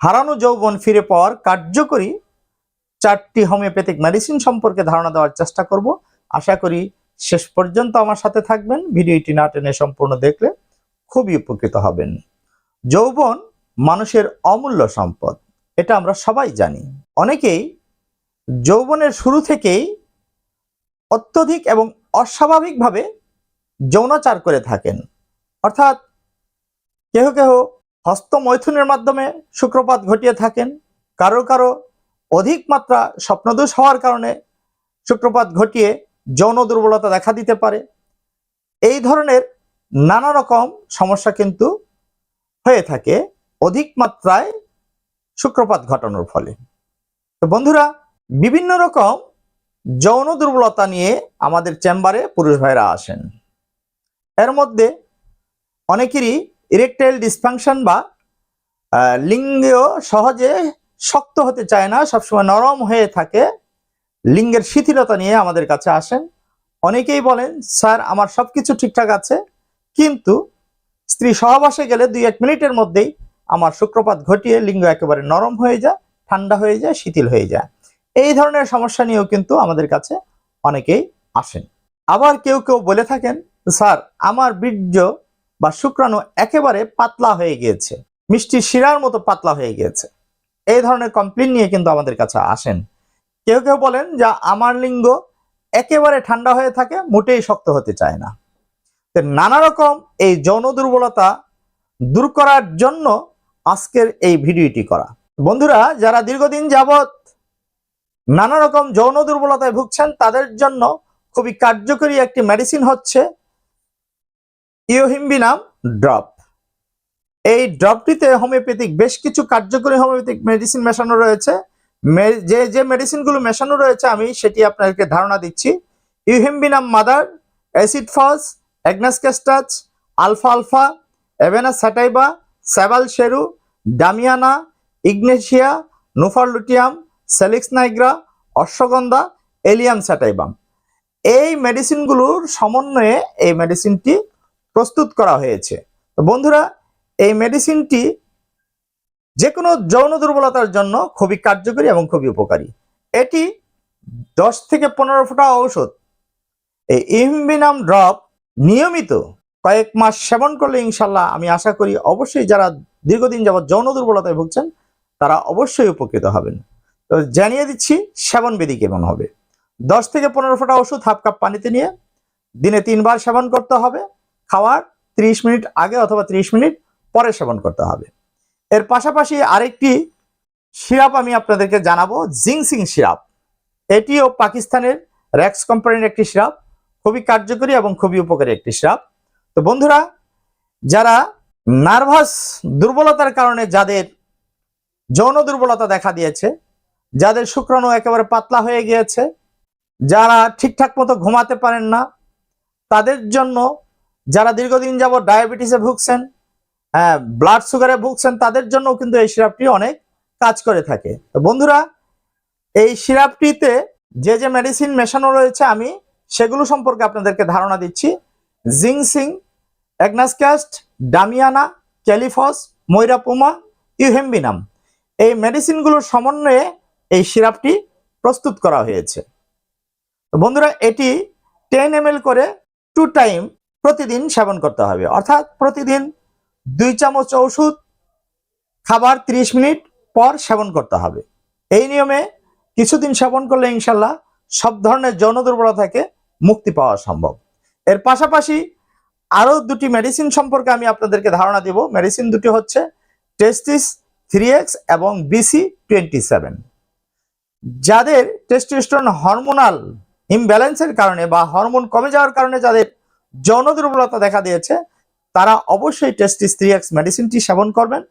হারানো যৌবন ফিরে পাওয়ার কার্যকরী চারটি হোমিওপ্যাথিক মেডিসিন সম্পর্কে ধারণা দেওয়ার চেষ্টা করব। আশা করি শেষ পর্যন্ত আমার সাথে থাকবেন। ভিডিওটি না টেনে সম্পূর্ণ দেখলে খুবই উপকৃত হবেন। যৌবন মানুষের অমূল্য সম্পদ, এটা আমরা সবাই জানি। অনেকেই যৌবনের শুরু থেকেই অত্যধিক এবং অস্বাভাবিকভাবে যৌনাচার করে থাকেন। অর্থাৎ কেহ কেহ হস্তমৈথুনের মাধ্যমে শুক্রপাত ঘটিয়ে থাকেন। কারও কারও অধিক মাত্রা স্বপ্নদোষ হওয়ার কারণে শুক্রপাত ঘটিয়ে যৌন দুর্বলতা দেখা দিতে পারে। এই ধরনের নানা রকম সমস্যা কিন্তু হয়ে থাকে অধিক মাত্রায় শুক্রপাত ঘটানোর ফলে। তো বন্ধুরা, বিভিন্ন রকম যৌন দুর্বলতা নিয়ে আমাদের চেম্বারে পুরুষ ভাইরা আসেন। এর মধ্যে অনেকেরই ইরেকটাইল ডিসফাংশন বা আহ, লিঙ্গ সহজে শক্ত হতে চায় না সবসময় নরম হয়ে থাকে। লিঙ্গের শিথিলতা নিয়ে আমাদের কাছে আসেন। অনেকেই বলেন স্যার আমার সবকিছু ঠিকঠাক আছে। কিন্তু স্ত্রী সহবাসে গেলে দুই এক মিনিটের মধ্যেই আমার শুক্রপাত ঘটিয়ে লিঙ্গ একেবারে নরম হয়ে যায় ঠান্ডা হয়ে যায় শিথিল হয়ে যায়। এই ধরনের সমস্যা নিয়েও কিন্তু আমাদের কাছে অনেকেই আসেন। আবার কেউ কেউ বলে থাকেন স্যার আমার বীর্য বা শুক্রাণু একেবারে পাতলা হয়ে গিয়েছে। মিষ্টি শিরার মতো পাতলা হয়ে গিয়েছে। এই ধরনের কমপ্লেন নিয়ে কিন্তু আমাদের কাছে আসেন। কেউ কেউ বলেন যে, আমার লিঙ্গ একেবারে ঠান্ডা হয়ে থাকে, মোটেই শক্ত হতে চায় না। নানা রকম এই যৌন দুর্বলতা দূর করার জন্য আজকের এই ভিডিওটি করা। বন্ধুরা, যারা দীর্ঘদিন যাবৎ নানা রকম যৌন দুর্বলতায় ভুগছেন, তাদের জন্য খুবই কার্যকরী একটি মেডিসিন হচ্ছে ইওহিম্বিনাম ড্রপ। এই ড্রপটিতে হোমিওপ্যাথিক বেশ কিছু কার্যকরী হোমিওপ্যাথিক মেডিসিন মেশানো রয়েছে। যে যে মেডিসিনগুলো মেশানো রয়েছে, আমি সেটি আপনাদেরকে ধারণা দিচ্ছি। Yohimbinum mother, acid phos agnus castus, alpha alpha avena sativa sabal serrulata, damiana, ignatia, nuphar luteum, salix nigra, ashwagandha allium sativum. এই মেডিসিনগুলোর সমন্বয়ে এই মেডিসিনটি প্রস্তুত করা হয়েছে। তো বন্ধুরা, এই মেডিসিনটি যে কোনো যৌন দুর্বলতার জন্য খুবই কার্যকরী এবং খুবই উপকারী। এটি দশ থেকে পনেরো ফোঁটা ঔষধ, এই ইমবিনাম ড্রপ নিয়মিত কয়েক মাস সেবন করলে ইনশাল্লাহ আমি আশা করি অবশ্যই যারা দীর্ঘদিন যাবৎ যৌন দুর্বলতায় ভুগছেন, তারা অবশ্যই উপকৃত হবেন। তো জানিয়ে দিচ্ছি, সেবন বিধি কেমন হবে? দশ থেকে পনেরো ফোঁটা ওষুধ হাফ কাপ পানিতে নিয়ে দিনে তিনবার সেবন করতে হবে। খাওয়ার 30 মিনিট আগে অথবা 30 মিনিট পরে সেবন করতে হবে। এর পাশাপাশি আরেকটি সিরাপ আমি আপনাদেরকে জানাব, জিংসিং সিরাপ। এটিও পাকিস্তানের র্যাক্স কোম্পানির একটি সিরাপ, খুবই কার্যকরী এবং খুবই উপকারী একটি সিরাপ। তো বন্ধুরা, যারা নার্ভাস দুর্বলতার কারণে যাদের যৌন দুর্বলতা দেখা দিয়েছে, যাদের শুক্রাণু একেবারে পাতলা হয়ে গিয়েছে, যারা ঠিকঠাক মতো ঘুমাতে পারেন না, তাদের জন্য যারা দীর্ঘদিন যাবত ডায়াবেটিসে ভুগছেন হ্যাঁ ব্লাড সুগারে ভুগছেন, তাদের জন্য কিন্তু এই সিরাপটি অনেক কাজ করে থাকে। তো বন্ধুরা, এই সিরাপটিতে যে যে মেডিসিন মেশানো রয়েছে, আমি সেগুলো সম্পর্কে আপনাদেরকে ধারণা দিচ্ছি। Ginseng Agnus castus Damiana, Kali phos, Muira puama, Yohimbinum. এই মেডিসিনগুলোর সমন্বয়ে এই সিরাপটি প্রস্তুত করা হয়েছে। বন্ধুরা, এটি টেন এম করে টু টাইম প্রতিদিন সেবন করতে হবে। অর্থাৎ প্রতিদিন দুই চামচ ওষুধ খাবার 30 মিনিট পর সেবন করতে হবে। এই নিয়মে কিছুদিন সেবন করলে ইনশাল্লাহ সব ধরনের যৌন দুর্বলতা থেকে মুক্তি পাওয়া সম্ভব। এর পাশাপাশি আরও দুটি মেডিসিন সম্পর্কে আমি আপনাদেরকে ধারণা দেব। মেডিসিন দুটি হচ্ছে টেস্টিস থ্রি এক্স এবং বিসি টোয়েন্টি সেভেন যাদের টেস্টোস্টেরন হরমোনাল ইমব্যালেন্সের কারণে বা হরমোন কমে যাওয়ার কারণে যাদের যৌন দুর্বলতা দেখা দিয়েছে, তারা অবশ্যই টেস্টিস থ্রি এক্স মেডিসিনটি সেবন করবেন।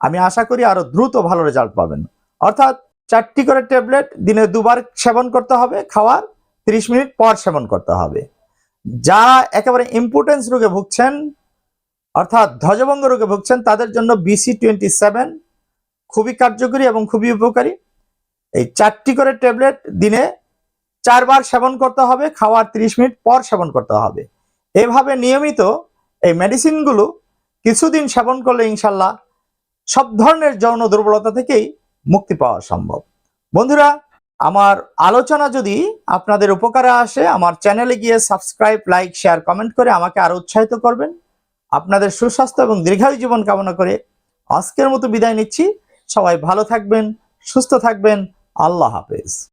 আমি আশা করি আরও দ্রুত ভালো রেজাল্ট পাবেন। অর্থাৎ চারটি করে ট্যাবলেট দিনে দুবার সেবন করতে হবে, খাওয়ার তিরিশ মিনিট পর সেবন করতে হবে। যারা একেবারে ইম্পর্টেন্স রোগে ভুগছেন, অর্থাৎ ধ্বজভঙ্গ রোগে ভুগছেন, তাদের জন্য বিসি টোয়েন্টি সেভেন খুবই কার্যকরী এবং খুবই উপকারী। এই চারটি করে ট্যাবলেট দিনে চারবার সেবন করতে হবে, খাওয়ার তিরিশ মিনিট পর সেবন করতে হবে। এভাবে নিয়মিত এই মেডিসিনগুলো কিছুদিন সেবন করলে ইনশাল্লাহ সব ধরনের যৌন দুর্বলতা থেকেই মুক্তি পাওয়া সম্ভব। বন্ধুরা, আমার আলোচনা যদি আপনাদের উপকারে আসে, আমার চ্যানেলে গিয়ে সাবস্ক্রাইব লাইক শেয়ার কমেন্ট করে আমাকে আরও উৎসাহিত করবেন। আপনাদের সুস্বাস্থ্য এবং দীর্ঘায়ু জীবন কামনা করে আজকের মতো বিদায় নিচ্ছি। সবাই ভালো থাকবেন, সুস্থ থাকবেন। আল্লাহ হাফেজ।